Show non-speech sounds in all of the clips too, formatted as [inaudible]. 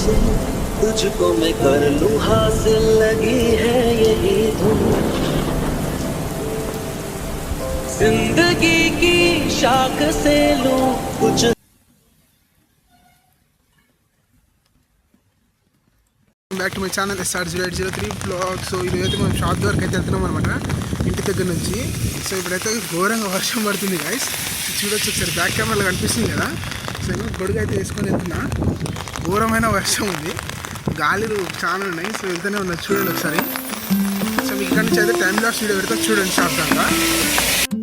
सुन तुझको मैं कर लूं हासिल लगी है यही धुन जिंदगी की शाख से लूं कुछ back to my channel SR zero eight zero three blog so ఈరోజు అయితే మనం షాప్ వరకు అయితే వెళ్తున్నాం అనమాట ఇంటి దగ్గర నుంచి సో ఇప్పుడైతే ఘోరంగా వర్షం పడుతుంది గాయస్ చూడొచ్చు ఒకసారి బ్యాక్ కెమెరాలో కనిపిస్తుంది కదా వచ్చాను గొడుగు అయితే వేసుకొని వెళ్తున్నా. ఘోరమైన వర్షం ఉంది. గాలిలు చాలా ఉన్నాయి. సో వెళ్తూనే ఉన్నా. చూడండి ఒకసారి. సో మీకు ఇక్కడ నుంచి అయితే టైం లాస్ వీడియో పెడతా. చూడండి షాప్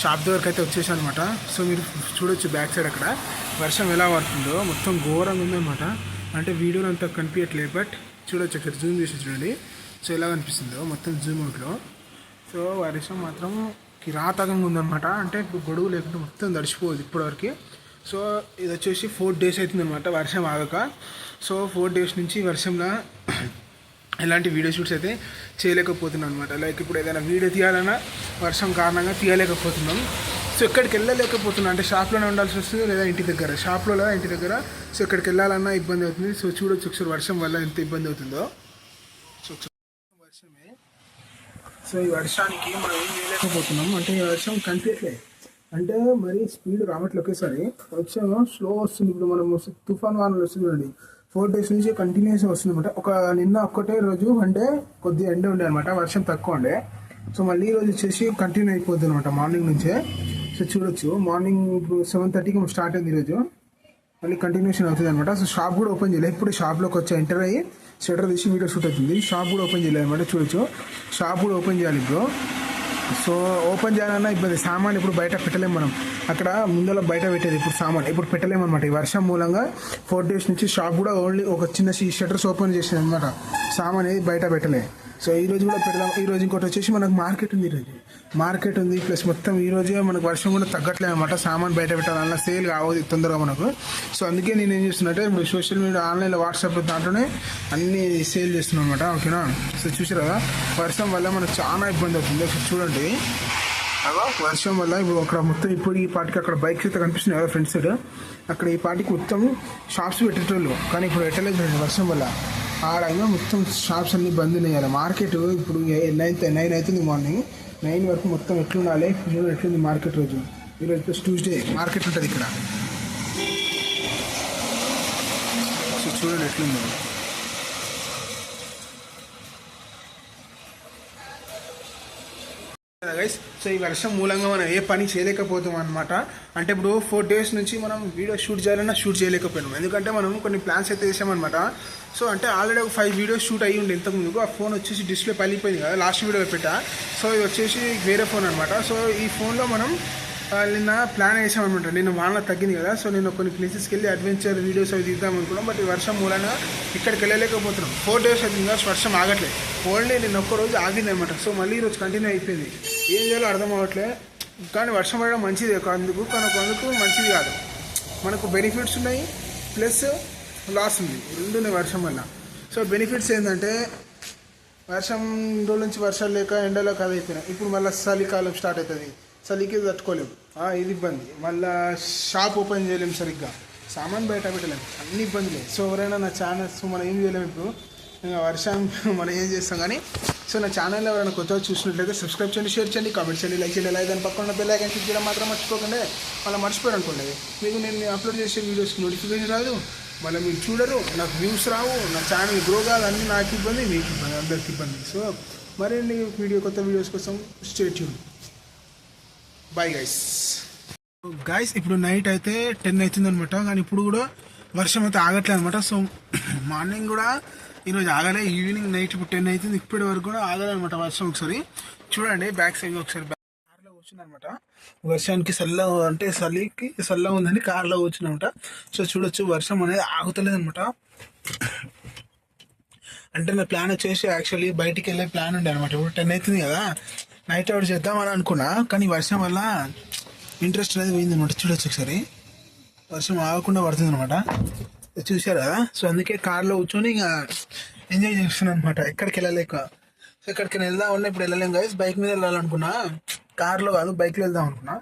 షాప్ దగ్గరకు అయితే వచ్చేసాను అనమాట సో మీరు చూడొచ్చు బ్యాక్ సైడ్ అక్కడ. వర్షం ఎలా పడుతుందో మొత్తం ఘోరంగా ఉందన్నమాట. అంటే వీడియోలో అంతా కనిపించట్లేదు బట్ చూడొచ్చు ఇక్కడ జూమ్ చేసి చూడండి. సో ఎలా కనిపిస్తుందో మొత్తం జూమ్ అవుట్లో. సో వర్షం మాత్రం కిరాతకంగా ఉందన్నమాట. అంటే ఇప్పుడు గొడుగు లేకుండా మొత్తం తడిచిపోదు ఇప్పటివరకు. సో ఇది వచ్చేసి ఫోర్ డేస్ అవుతుందన్నమాట వర్షం ఆగక. సో ఫోర్ డేస్ నుంచి వర్షంలో ఎలాంటి వీడియో షూట్స్ అయితే చేయలేకపోతున్నాం అనమాట లైక్ ఇప్పుడు ఏదైనా వీడియో తీయాలన్నా వర్షం కారణంగా తీయలేకపోతున్నాం. సో ఎక్కడికి వెళ్ళలేకపోతున్నాం. అంటే షాప్లోనే ఉండాల్సి వస్తుంది లేదా ఇంటి దగ్గర? షాప్లో లేదా ఇంటి దగ్గర? సో ఎక్కడికి వెళ్ళాలన్నా ఇబ్బంది అవుతుంది. సో చూడొచ్చు ఒకసారి వర్షం వల్ల ఎంత ఇబ్బంది అవుతుందో. సో వర్షమే. సో ఈ వర్షానికి మనం ఏం చేయలేకపోతున్నాం? అంటే ఈ వర్షం కనిపించట్లేదు అంటే మరి స్పీడ్ రావట్లేదు ఒకేసారి. వర్షం స్లో వస్తుంది. ఇప్పుడు మనం తుఫాన్ వానలు వస్తుంది చూడండి. ఫోర్ డేస్ నుంచి కంటిన్యూస్ వస్తుంది అనమాట ఒక నిన్న ఒక్కటే రోజు అంటే కొద్దిగా ఎండ ఉండే అనమాట వర్షం తక్కువ ఉండే. సో మళ్ళీ ఈ రోజు వచ్చేసి కంటిన్యూ అయిపోద్ది అనమాట మార్నింగ్ నుంచే. సో చూడొచ్చు. మార్నింగ్ ఇప్పుడు సెవెన్ థర్టీకి స్టార్ట్ అయింది ఈరోజు మళ్ళీ కంటిన్యూషన్ అవుతుంది అనమాట సో షాప్ కూడా ఓపెన్ చేయలేదు. ఇప్పుడు షాప్లోకి వచ్చి ఎంటర్ అయ్యి స్వెటర్ తీసి వీడియో షూట్ అవుతుంది. షాప్ కూడా ఓపెన్ చేయలేదు అనమాట చూడొచ్చు. షాప్ కూడా ఓపెన్ చేయాలి ఇప్పుడు. సో ఓపెన్ చేయాలన్నా ఇబ్బంది. సామాన్ ఇప్పుడు బయట పెట్టలేము మనం. అక్కడ ముందర బయట పెట్టేది ఇప్పుడు సామాన్. ఇప్పుడు పెట్టలేము అనమాట ఈ వర్షం మూలంగా ఫోర్ డేస్ నుంచి షాప్ కూడా ఓన్లీ ఒక చిన్న షటర్స్ ఓపెన్ చేసింది అనమాట సామాన్ అనేది బయట పెట్టలే. సో ఈ రోజు కూడా పెడదాం. ఈ రోజు ఇంకోటి వచ్చేసి మనకు మార్కెట్ ఉంది ఈరోజు మార్కెట్ ఉంది. ప్లస్ మొత్తం ఈ రోజే మనకు వర్షం కూడా తగ్గట్లేదు అనమాట సామాన్ బయట పెట్టాలన్నా సేల్ కావదు తొందరగా మనకు. సో అందుకే నేను ఏం చేస్తున్నట్టే ఇప్పుడు సోషల్ మీడియా ఆన్లైన్లో వాట్సాప్ దాంట్లోనే అన్ని సేల్ చేస్తున్నాను అనమాట ఓకేనా? సో చూసారా? వర్షం వల్ల మనకు చాలా ఇబ్బంది అవుతుంది. ఒకసారి చూడండి. వర్షం వల్ల ఇప్పుడు అక్కడ మొత్తం ఇప్పుడు ఈ పాటికి అక్కడ బైక్స్ అయితే కనిపిస్తున్నాయి కదా ఫ్రెండ్స్ సైడ్ అక్కడ ఈ పాటికి మొత్తం షాప్స్ పెట్టేటోళ్ళు. కానీ ఇప్పుడు పెట్టలేదు వర్షం వల్ల. ఆడంగా మొత్తం షాప్స్ అన్ని బంద్ ఉన్నాయి మార్కెట్ ఇప్పుడు నైన్ నైన్ అవుతుంది మార్నింగ్ నైన్ వరకు మొత్తం ఎట్లుండాలి? చూడండి ఎట్లుంది మార్కెట్ రోజు? ఈరోజు ట్యూస్డే మార్కెట్ ఉంటుంది ఇక్కడ. చూడండి ఎట్లుంది. గైస్ సో ఈ వర్షం మూలంగా మనం ఏ పని చేయలేకపోతాం అనమాట అంటే ఇప్పుడు ఫోర్ డేస్ నుంచి మనం వీడియో షూట్ చేయాలన్నా షూట్ చేయలేకపోయినాం. ఎందుకంటే మనం కొన్ని ప్లాన్స్ అయితే చేసామన్నమాట సో అంటే ఆల్రెడీ ఒక ఫైవ్ వీడియోస్ షూట్ అయ్యి ఉండే ఇంతకుముందుకు ఆ ఫోన్ వచ్చేసి డిస్ప్లే పలిపోయింది కదా లాస్ట్ వీడియోలో పెట్టా. సో ఇది వచ్చేసి వేరే ఫోన్ అనమాట సో ఈ ఫోన్లో మనం నిన్న ప్లాన్ వేసామన్నమాట నిన్న వాన తగ్గింది కదా. సో నేను కొన్ని ప్లేసెస్కి వెళ్ళి అడ్వెంచర్ వీడియోస్ అవి తీద్దాం అనుకున్నాం. బట్ ఈ వర్షం మూలన ఇక్కడికి వెళ్ళలేకపోతున్నాం. ఫోర్ డేస్ అవుతుంది కదా వర్షం ఆగట్లేదు. ఓన్లీ నిన్న ఒక్క రోజు ఆగింది అనమాట సో మళ్ళీ ఈరోజు కంటిన్యూ అయిపోయింది. ఏం చేయాలో అర్థం అవ్వట్లే. కానీ వర్షం పడడం మంచిది. అందుకు కానీ అందుకు మంచిది కాదు. మనకు బెనిఫిట్స్ ఉన్నాయి ప్లస్ లాస్ ఉంది. రెండు ఉన్నాయి వర్షం వల్ల. సో బెనిఫిట్స్ ఏంటంటే వర్షం రోజుల నుంచి వర్షాలు లేక ఎండలో కాదు అయిపోయినాయి ఇప్పుడు మళ్ళీ చలికాలం స్టార్ట్ అవుతుంది. చలికి తట్టుకోలేము ఇది ఇబ్బంది. మళ్ళీ షాప్ ఓపెన్ చేయలేము సరిగ్గా. సామాన్ బయట పెట్టలేము అన్ని ఇబ్బందులే. సో ఎవరైనా నా ఛానల్స్ మనం ఏం చేయలేము ఇప్పుడు? ఇంకా వర్షం మనం ఏం చేస్తాం కానీ సో నా ఛానల్లో ఎవరైనా కొత్తగా చూసినట్లయితే సబ్స్క్రైబ్ చేయండి షేర్ చేయండి కామెంట్ చేయండి లైక్ చేయండి అలాగే దాని పక్కన బెల్ ఐకన్ క్లిక్ చేయడం మాత్రం మర్చిపోకండి. మళ్ళీ మర్చిపోయారు అనుకోండి. మీకు నేను అప్లోడ్ చేసే వీడియోస్ నోటిఫికేషన్ రాదు. మళ్ళీ మీరు చూడరు నాకు వ్యూస్ రావు నా ఛానల్ గ్రో కాదు అన్నీ నాకు ఇబ్బంది మీకు ఇబ్బంది అందరికి ఇబ్బంది. సో మరిన్ని వీడియో కొత్త వీడియోస్ కోసం stay tuned bye guys guys ఇప్పుడు నైట్ అయితే టెన్ అవుతుంది అనమాట కానీ ఇప్పుడు కూడా వర్షం అయితే ఆగట్లేదు అనమాట సో [clears throat] మార్నింగ్ కూడా ఈరోజు ఆగలే ఈవినింగ్ నైట్ ఇప్పుడు టెన్ అవుతుంది ఇప్పటి వరకు కూడా ఆగలనమాట అనమాట వర్షం ఒకసారి. చూడండి బ్యాక్ సైడ్ ఒకసారి కార్లో కూర్చున్నమాట అనమాట వర్షానికి చల్ల అంటే చలికి చల్ల ఉందని కార్లో కూర్చున్నమాట సో చూడొచ్చు వర్షం అనేది ఆగుతలేదు అనమాట అంటే నా ప్లాన్ వచ్చేసి యాక్చువల్లీ బయటికి వెళ్ళే ప్లాన్ ఉండే అనమాట ఇప్పుడు టెన్ అవుతుంది కదా నైట్ అవుట్ చేద్దాం అని అనుకున్నా కానీ వర్షం వల్ల ఇంట్రెస్ట్ అనేది పోయింది అనమాట చూడొచ్చు ఒకసారి. వర్షం ఆగకుండా పడుతుంది అనమాట చూశారు? కదా సో అందుకే కార్లో కూర్చొని ఇంకా ఎంజాయ్ చేస్తున్నాను అనమాట ఎక్కడికి వెళ్ళలేక. సో ఎక్కడికి వెళ్దాం ఉన్నా ఇప్పుడు వెళ్ళలేం కదా బైక్ మీద వెళ్ళాలనుకున్నా. కార్లో కాదు బైక్లో వెళ్దాం అనుకున్నా.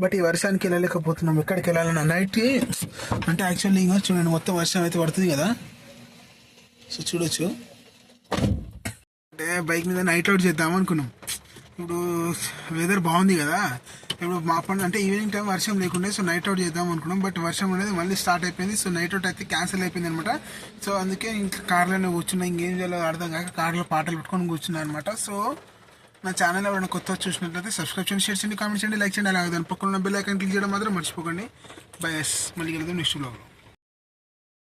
బట్ ఈ వర్షానికి వెళ్ళలేకపోతున్నాం. ఎక్కడికి వెళ్ళాలన్నా? నైట్ అంటే యాక్చువల్లీ ఇంకా చూడండి మొత్తం వర్షం అయితే పడుతుంది కదా. సో చూడొచ్చు. అంటే బైక్ మీద నైట్ అవుట్ చేద్దాం అనుకున్నాం. ఇప్పుడు వెదర్ బాగుంది కదా. ఇప్పుడు మా పని అంటే ఈవినింగ్ టైం వర్షం లేకుండే సో నైట్ అవుట్ చేద్దాం అనుకున్నాం. బట్ వర్షం అనేది మళ్ళీ స్టార్ట్ అయిపోయింది. సో నైట్ అవుట్ అయితే క్యాన్సిల్ అయిపోయింది అనమాట సో అందుకే ఇంకా కార్లోనే కూర్చున్నా. ఇంకేం చేయాలో అర్థం కాక కార్లో పాటలు పెట్టుకొని కూర్చున్నా అనమాట సో నా ఛానల్ ఎవరైనా కొత్త చూసినట్లయితే సబ్స్క్రైబ్ చేయండి షేర్ చేయండి కామెంట్ చేయండి లైక్ చేయండి. అలాగే దాని పక్కన బెల్ ఐకాన్ క్లిక్ చేయడం మాత్రం మర్చిపోకండి. బై ఎస్ మళ్ళీ వెళ్దాం నెక్స్ట్ బ్లాగ్లో